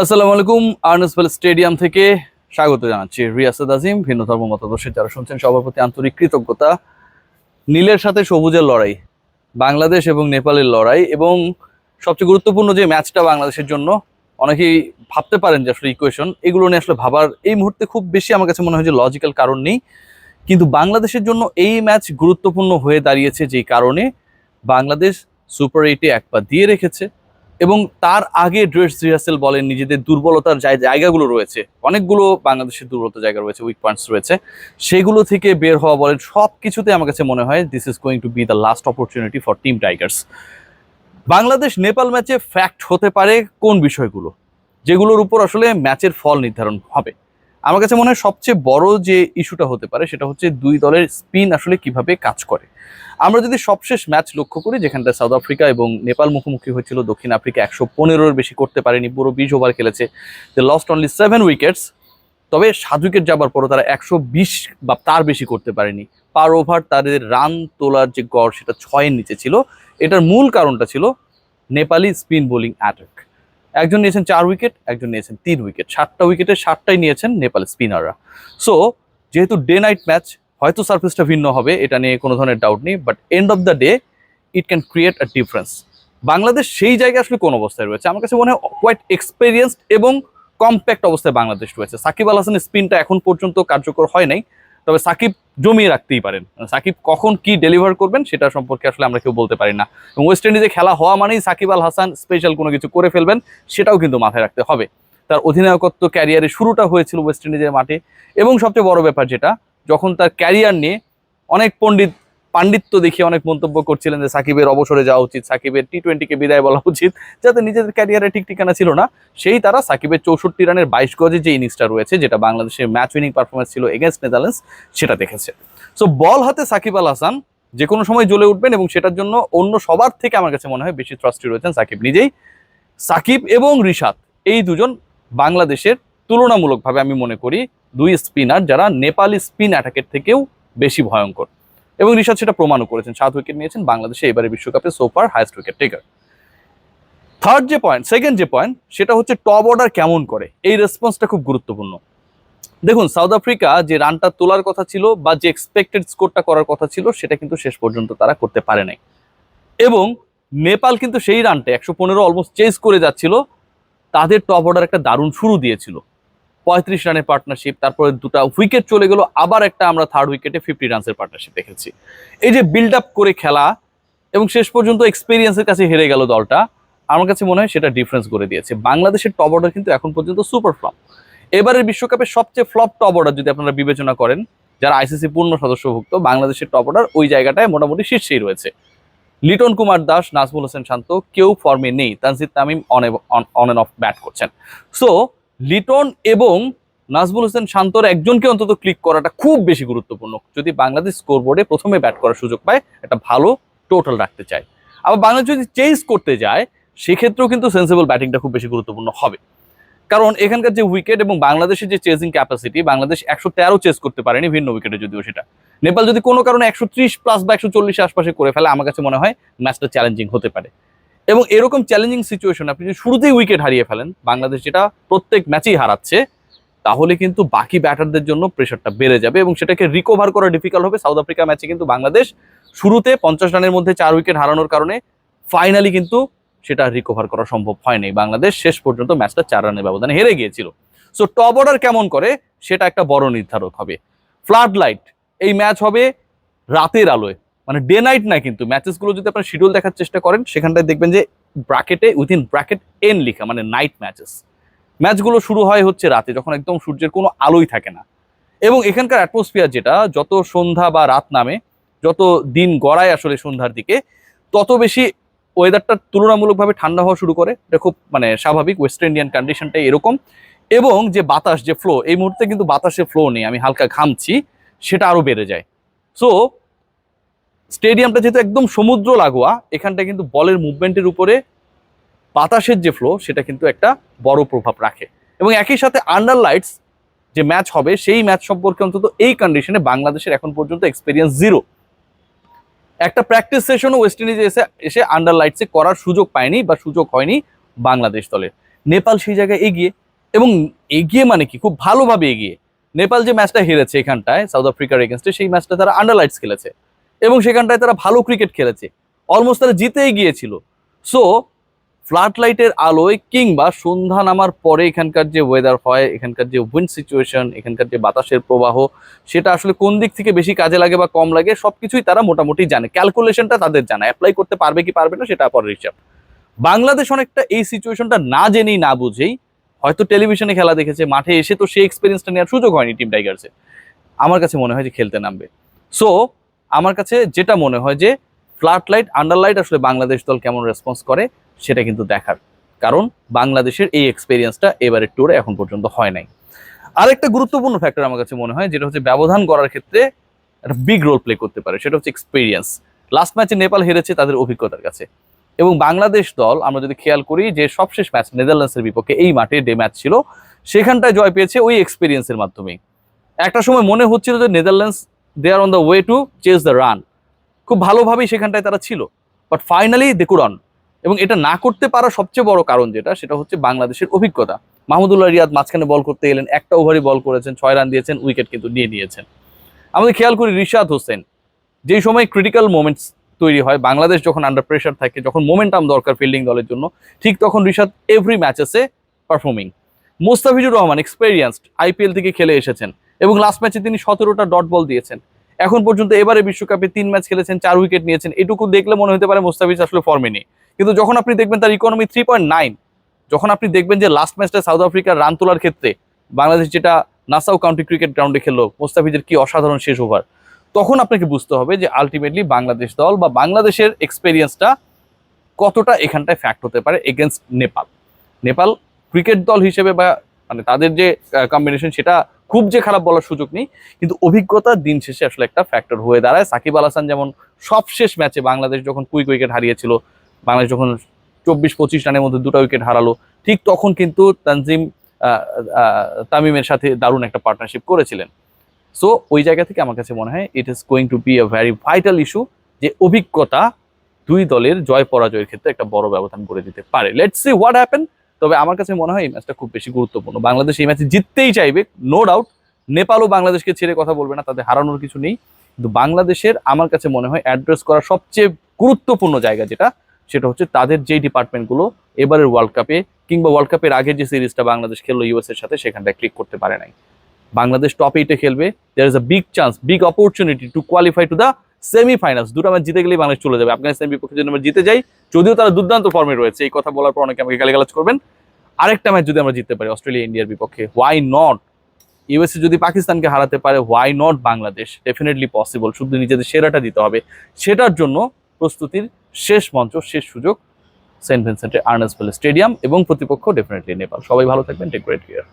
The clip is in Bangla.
আসসালামু আলাইকুম আর্নসভেল স্টেডিয়াম থেকে স্বাগত জানাচ্ছি। রিয়াসাদ আজিম, ভিন্ন ধর্ম মতাদর্শের যারা শুনছেন, সবার প্রতি আন্তরিক কৃতজ্ঞতা। নীলের সাথে সবুজের লড়াই, বাংলাদেশ এবং নেপালের লড়াই এবং সবচেয়ে গুরুত্বপূর্ণ যে ম্যাচটা বাংলাদেশের জন্য, অনেকেই ভাবতে পারেন যে আসলে ইকুয়েশন এগুলো নিয়ে আসলে ভাবার এই মুহূর্তে খুব বেশি আমার কাছে মনে হয় যে লজিক্যাল কারণ নেই। কিন্তু বাংলাদেশের জন্য এই ম্যাচ গুরুত্বপূর্ণ হয়ে দাঁড়িয়েছে যেই কারণে বাংলাদেশ সুপার এইটে এক পা দিয়ে রেখেছে। এবং তার আগে ড্রেস রিহার্সেল বলেন নিজেদের দুর্বলতার জায়- জায়গাগুলো রয়েছে। অনেকগুলো বাংলাদেশের দুর্বলতা জায়গা রয়েছে উইক পয়েন্টস রয়েছে। সেগুলো থেকে বের হওয়া বলেন সব কিছুতে আমার কাছে মনে হয় this is going to be the last opportunity for team tigers Bangladesh Nepal ম্যাচে ফ্যাক্ট হতে পারে কোন বিষয়গুলো? যেগুলোর উপর আসলে ম্যাচের ফল নির্ধারণ হবে। আমার কাছে মনে হয় সবচেয়ে বড় যে ইস্যুটা হতে পারে সেটা হচ্ছে দুই দলের স্পিন আসলে কীভাবে কাজ করে। আমরা যদি সবশেষ ম্যাচ লক্ষ্য করি, যেখানটা সাউথ আফ্রিকা এবং নেপাল মুখোমুখি হয়েছিল, দক্ষিণ আফ্রিকা একশো পনেরোর বেশি করতে পারেনি, পুরো বিশ ওভার খেলেছে they lost only seven wickets তবে সাত উইকেট যাবার পরও তারা একশো বিশ বা তার বেশি করতে পারেনি। পার ওভার তাদের রান তোলার যে গড় সেটা ছয়ের নিচে ছিল, এটার মূল কারণটা ছিল নেপালি স্পিন বোলিং অ্যাটাক। একজন নিয়েছেন চার উইকেট একজন নিয়েছেন তিন উইকেট সাতটা উইকেটে সাতটাই নিয়েছেন নেপাল স্পিনাররা সো যেহেতু ডে নাইট ম্যাচ হয়তো সার্ফেসটা ভিন্ন হবে, এটা নিয়ে কোনো ধরনের ডাউট নেই but end of the day it can create a difference Bangladesh সেই জায়গায় আসলে কোন অবস্থায় রয়েছে? আমার কাছে মনে হয় কোয়াইট এক্সপেরিয়েন্সড এবং কম্প্যাক্ট অবস্থায় বাংলাদেশ রয়েছে। সাকিব আল হাসানের স্পিনটা এখন পর্যন্ত কার্যকর হয় নাই। তবে সাকিব জমিয়ে রাখতেই পারেন। সাকিব কখন কি ডেলিভার করবেন সেটা সম্পর্কে আসলে আমরা কেউ বলতে পারি না। এবং ওয়েস্ট ইন্ডিজে খেলা হওয়া মানেই সাকিব আল হাসান স্পেশাল কোনো কিছু করে ফেলবেন, সেটাও কিন্তু মাথায় রাখতে হবে। তার অধিনায়কত্ব ক্যারিয়ারে শুরুটা হয়েছিল ওয়েস্ট ইন্ডিজের মাঠে। এবং সবচেয়ে বড় ব্যাপার যেটা, যখন তার ক্যারিয়ার নিয়ে অনেক পণ্ডিত পাণ্ডিত্য দেখিয়ে অনেক মন্তব্য করছিলেন যে সাকিবের অবসরে যাওয়া উচিত, সাকিবের টি টোয়েন্টিকে বিদায় বলা উচিত, যাতে নিজেদের ক্যারিয়ারে ঠিক ঠিকানা ছিল না। সেই তারা সাকিবের চৌষট্টি রানের বাইশ গজে যে ইনিংসটা রয়েছে, যেটা বাংলাদেশের ম্যাচ উইনিং পারফরমেন্স ছিল এগেনস্ট নেদারল্যান্ডস সেটা দেখেছে। সো বল হাতে সাকিব আল হাসান, যে কোনো সময় জ্বলে উঠবেন এবং সেটার জন্য অন্য সবার থেকে আমার কাছে মনে হয় বেশি থ্রাস্টি রয়েছেন সাকিব নিজেই। সাকিব এবং রিশাদ, এই দুজন বাংলাদেশের তুলনামূলকভাবে আমি মনে করি দুই স্পিনার যারা নেপালি স্পিন অ্যাটাকের থেকেও বেশি ভয়ঙ্কর। এবং রিশাদ সেটা প্রমাণও করেছেন। সাত উইকেট নিয়েছেন বাংলাদেশে এবারে বিশ্বকাপে so far highest wicket taker third যে পয়েন্ট সেকেন্ড যে পয়েন্ট সেটা হচ্ছে টপ অর্ডার কেমন করে? এই রেসপন্সটা খুব গুরুত্বপূর্ণ। দেখুন সাউথ আফ্রিকা যে রানটা তোলার কথা ছিল বা যে এক্সপেক্টেড স্কোরটা করার কথা ছিল, সেটা কিন্তু শেষ পর্যন্ত তারা করতে পারে নাই। এবং নেপাল কিন্তু সেই রানটা একশো পনেরো অলমোস্ট চেস করে যাচ্ছিল, তাদের টপ অর্ডার একটা দারুণ শুরু দিয়েছিল। পঁয়ত্রিশ রানের পার্টনারশিপ তারপরে দুটা উইকেট চলে গেল, আবার একটা আমরা থার্ড উইকেটে ফিফটি রানসের পার্টনারশিপ দেখেছি। এই যে বিল্ড আপ করে খেলা, এবং শেষ পর্যন্ত এক্সপিরিয়েন্সের কাছে হেরে গেল দলটা, আমার কাছে মনে হয় সেটা ডিফারেন্স করে দিয়েছে। বাংলাদেশের টপ অর্ডার কিন্তু এখন পর্যন্ত সুপার ফ্লপ এবারের বিশ্বকাপে সবচেয়ে ফ্লপ টপ অর্ডার যদি আপনারা বিবেচনা করেন, যারা আইসিসি পূর্ণ সদস্যভুক্ত, বাংলাদেশের টপ অর্ডার ওই জায়গাটায় মোটামুটি শীর্ষেই রয়েছে। লিটন কুমার দাস, নাজমুল হোসেন শান্ত, কেউ ফর্মে নেই, Tanzid Tamim on on and off bat করছেন। সো লিটন এবং নাজমুল হোসেন শান্তর একজনকে অন্তত ক্লিক করাটা খুব বেশি গুরুত্বপূর্ণ। যদি বাংলাদেশ স্কোরবোর্ডে প্রথমে ব্যাট করার সুযোগ পায়, একটা ভালো টোটাল রাখতে চায়। আবার বাংলাদেশ যদি চেঞ্জ করতে যায়, সেক্ষেত্রেও কিন্তু সেন্সিবল ব্যাটিংটা খুব বেশি গুরুত্বপূর্ণ হবে। কারণ এখানকার যে উইকেট এবং বাংলাদেশের যে চেজিং ক্যাপাসিটি বাংলাদেশ একশো তেরো চেস করতে পারেনি ভিন্ন উইকেটে যদিও সেটা। নেপাল যদি কোনো কারণে একশো ত্রিশ প্লাস বা একশো চল্লিশ আশপাশে করে ফেলে, আমার কাছে মনে হয় ম্যাচটা চ্যালেঞ্জিং হতে পারে। এবং এরকম চ্যালেঞ্জিং সিচুয়েশন আপনি যদি শুরুতেই উইকেট হারিয়ে ফেলেন, বাংলাদেশ যেটা প্রত্যেক ম্যাচেই হারাচ্ছে, তাহলে কিন্তু বাকি ব্যাটারদের জন্য প্রেশারটা বেড়ে যাবে এবং সেটাকে রিকভার করা ডিফিকাল্ট হবে। সাউথ আফ্রিকা ম্যাচে কিন্তু বাংলাদেশ শুরুতে পঞ্চাশ রানের মধ্যে চার উইকেট হারানোর কারণে ফাইনালি কিন্তু সেটা রিকভার করা সম্ভব হয়নি। বাংলাদেশ শেষ পর্যন্ত ম্যাচটা চার রানের ব্যবধানে হেরে গিয়েছিল। সো টপ অর্ডার কেমন করে? সেটা একটা বড় নির্ধারক হবে। ফ্লাড লাইট এই ম্যাচ হবে রাতের আলোয়। মানে ডে নাইট না কিন্তু ম্যাচেসগুলো যদি আপনার শিডিউল দেখার চেষ্টা করেন, সেখানটায় দেখবেন যে ব্র্যাকেটে উইথিন ব্র্যাকেট এন লিখা মানে নাইট ম্যাচেস ম্যাচগুলো শুরু হয় হচ্ছে রাতে, যখন একদম সূর্যের কোনো আলোই থাকে না। এবং এখানকার অ্যাটমসফিয়ার যেটা, যত সন্ধ্যা বা রাত নামে, যত দিন গড়ায় আসলে সন্ধ্যার দিকে, তত বেশি ওয়েদারটা তুলনামূলকভাবে ঠান্ডা হওয়া শুরু করে। এটা খুব মানে স্বাভাবিক ওয়েস্ট ইন্ডিয়ান কন্ডিশনটাই এরকম। এবং যে বাতাস, যে ফ্লো এই মুহূর্তে কিন্তু বাতাসে ফ্লো নেই, আমি হালকা ঘামছি, সেটা আরও বেড়ে যায়। সো স্টেডিয়ামটা যেহেতু একদম সমুদ্র লাগোয়া, এখানটা কিন্তু বলের মুভমেন্টের উপরে বাতাসের যে ফ্লো সেটা কিন্তু একটা বড় প্রভাব রাখে। এবং একই সাথে আন্ডার লাইটস যে ম্যাচ হবে, সেই ম্যাচ সম্পর্কে অন্তত এই কন্ডিশনে বাংলাদেশের এখন পর্যন্ত এক্সপিরিয়েন্স জিরো একটা প্র্যাকটিস সেশনও ওয়েস্ট ইন্ডিজে এসে এসে আন্ডার লাইটসে করার সুযোগ পায়নি বা সুযোগ হয়নি বাংলাদেশ দলের। নেপাল সেই জায়গায় এগিয়ে, এবং এগিয়ে মানে কি? খুব ভালোভাবে এগিয়ে। নেপাল যে ম্যাচটা হেরেছে এখানটায় সাউথ আফ্রিকার এগেনস্টে সেই ম্যাচটা তারা আন্ডারলাইটস খেলেছে। এবং সেখানটায় তারা ভালো ক্রিকেট খেলেছে। অলমোস্ট তারা জিতেই গিয়েছিল। সো ফ্লাড লাইটের আলোয় কিংবা সন্ধ্যা নামার পরে এখানকার যে ওয়েদার হয়, এখানকার যে উইন্ড সিচুয়েশন এখানকার যে বাতাসের প্রবাহ, সেটা আসলে কোন দিক থেকে বেশি কাজে লাগে বা কম লাগে, সবকিছুই তারা মোটামুটি জানে। ক্যালকুলেশনটা তাদের জানা অ্যাপ্লাই করতে পারবে কি পারবে না, সেটা পরের হিসাব। বাংলাদেশ অনেকটা এই সিচুয়েশনটা না জেনেই, না বুঝেই হয়তো টেলিভিশনে খেলা দেখেছে, মাঠে এসে তো সেই এক্সপিরিয়েন্সটা নেওয়ার সুযোগ হয়নি টিম টাইগার্সে আমার কাছে মনে হয় যে খেলতে নামবে। সো আমার কাছে যেটা মনে হয় যে ফ্লাড লাইট আন্ডারলাইট আসলে বাংলাদেশ দল কেমন রেসপন্স করে সেটা কিন্তু দেখার। কারণ বাংলাদেশের এই এক্সপিরিয়েন্সটা এবারের ট্যুরে এখন পর্যন্ত হয় নাই। আরেকটা গুরুত্বপূর্ণ ফ্যাক্টর আমার কাছে মনে হয়, যেটা হচ্ছে ব্যবধান করার ক্ষেত্রে একটা বিগ রোল প্লে করতে পারে, সেটা হচ্ছে এক্সপিরিয়েন্স লাস্ট ম্যাচে নেপাল হেরেছে তাদের অভিজ্ঞতার কাছে। এবং বাংলাদেশ দল, আমরা যদি খেয়াল করি যে সবশেষ ম্যাচ নেদারল্যান্ডসের বিপক্ষে এই মাঠে ডে ম্যাচ ছিল, সেখানটায় জয় পেয়েছে ওই এক্সপিরিয়েন্সের মাধ্যমে একটা সময় মনে হচ্ছিল যে Netherlands they are on the way to chase the run খুব ভালোভাবেই সেখানটায় তারা ছিল। But finally they could on এবং এটা না করতে পারা সবচেয়ে বড় কারণ যেটা, সেটা হচ্ছে বাংলাদেশের অভিজ্ঞতা। মাহমুদুল্লাহ রিয়াদ মাঝখানে বল করতে এলেন, একটা ওভারই বল করেছেন, ছয় রান দিয়েছেন উইকেট কিন্তু নিয়ে নিয়েছেন আমাদের খেয়াল করি রিশাদ হোসেন, যেই সময় ক্রিটিক্যাল মোমেন্টস তৈরি হয়, বাংলাদেশ যখন আন্ডার প্রেশার থাকে, যখন মোমেন্টাম দরকার ফিল্ডিং দলের জন্য, ঠিক তখন Rishad every ম্যাচেসে performing Mustafizur Rahman experienced IPL থেকে খেলে এসেছেন। এবং লাস্ট ম্যাচে তিনি সতেরোটা ডট বল দিয়েছেন। এখন পর্যন্ত এবারে বিশ্বকাপে তিন ম্যাচ খেলেছেন, চার উইকেট নিয়েছেন। এটুকু দেখলে মনে হতে পারে মোস্তাফিজ আসলে ফর্মে নেই। কিন্তু যখন আপনি দেখবেন তার ইকোনমি থ্রি পয়েন্ট নাইন যখন আপনি দেখবেন যে লাস্ট ম্যাচটা সাউথ আফ্রিকার রান তোলার ক্ষেত্রে বাংলাদেশ যেটা নাসাউ কাউন্টি ক্রিকেট গ্রাউন্ডে খেললো, মোস্তাফিজের কি অসাধারণ শেষ ওভার তখন আপনাকে বুঝতে হবে যে আলটিমেটলি বাংলাদেশ দল বা বাংলাদেশের এক্সপেরিয়েন্সটা কতটা এখানটায় ফ্যাক্ট হতে পারে এগেনস্ট নেপাল। নেপাল ক্রিকেট দল হিসেবে বা মানে তাদের যে কম্বিনেশন সেটা খুব যে খারাপ বলার সুযোগ নেই, কিন্তু অভিজ্ঞতা দিন শেষে আসলে একটা ফ্যাক্টর হয়ে দাঁড়ায়। সাকিব আল হাসান যেমন সবশেষ ম্যাচে বাংলাদেশ যখন কুইক উইকেট হারিয়েছিল, বাংলাদেশ যখন চব্বিশ পঁচিশ রানের মধ্যে দুটো উইকেট হারালো, ঠিক তখন কিন্তু তানজিম তামিমের সাথে দারুণ একটা পার্টনারশিপ করেছিলেন। সো ওই জায়গা থেকে আমার কাছে মনে হয় it is going to be a very vital issue যে অভিজ্ঞতা দুই দলের জয় পরাজয়ের ক্ষেত্রে একটা বড় ব্যবধান করে দিতে পারে। লেটস সি হোয়াট হ্যাপেন তবে আমার কাছে মনে হয় এই ম্যাচটা খুব বেশি গুরুত্বপূর্ণ। বাংলাদেশ এই ম্যাচে জিততেই চাইবে নো ডাউট নেপালও বাংলাদেশকে ছেড়ে কথা বলবে না, তাদের হারানোর কিছু নেই। কিন্তু বাংলাদেশের আমার কাছে মনে হয় অ্যাড্রেস করা সবচেয়ে গুরুত্বপূর্ণ জায়গা যেটা, সেটা হচ্ছে তাদের যেই ডিপার্টমেন্টগুলো এবারের ওয়ার্ল্ড কাপে কিংবা ওয়ার্ল্ড কাপের আগের যে সিরিজটা বাংলাদেশ খেললো ইউএস এর সাথে, সেখানটায় ক্লিক করতে পারে নাই। বাংলাদেশ টপ এইটে খেলবে। There is a big chance big opportunity to qualify to the semifinals, দুটো ম্যাচ জিতে গেলেই বাংলাদেশ চলে যাবে। আফগানিস্তানের বিপক্ষে যদি আমরা জিতে যাই, যদিও তারা দুর্দান্ত ফর্মে রয়েছে, এই কথা বলার পর অনেকে আমাকে গালিগালাজ করবেন। আরেকটা ম্যাচ যদি আমরা জিততে পারি, অস্ট্রেলিয়া ইন্ডিয়ার বিপক্ষে হোয়াই নট ইউএসএ যদি পাকিস্তানকে হারাতে পারে why not Bangladesh? Definitely possible শুধু নিজেদের সেরাটা দিতে হবে। সেটার জন্য প্রস্তুতির শেষ মঞ্চ, শেষ সুযোগ সেন্ট ভিনসেন্টের আর্নাসভেল স্টেডিয়াম এবং প্রতিপক্ষ ডেফিনেটলি নেপাল। সবাই ভালো থাকবেন টেক গ্রেট কেয়ার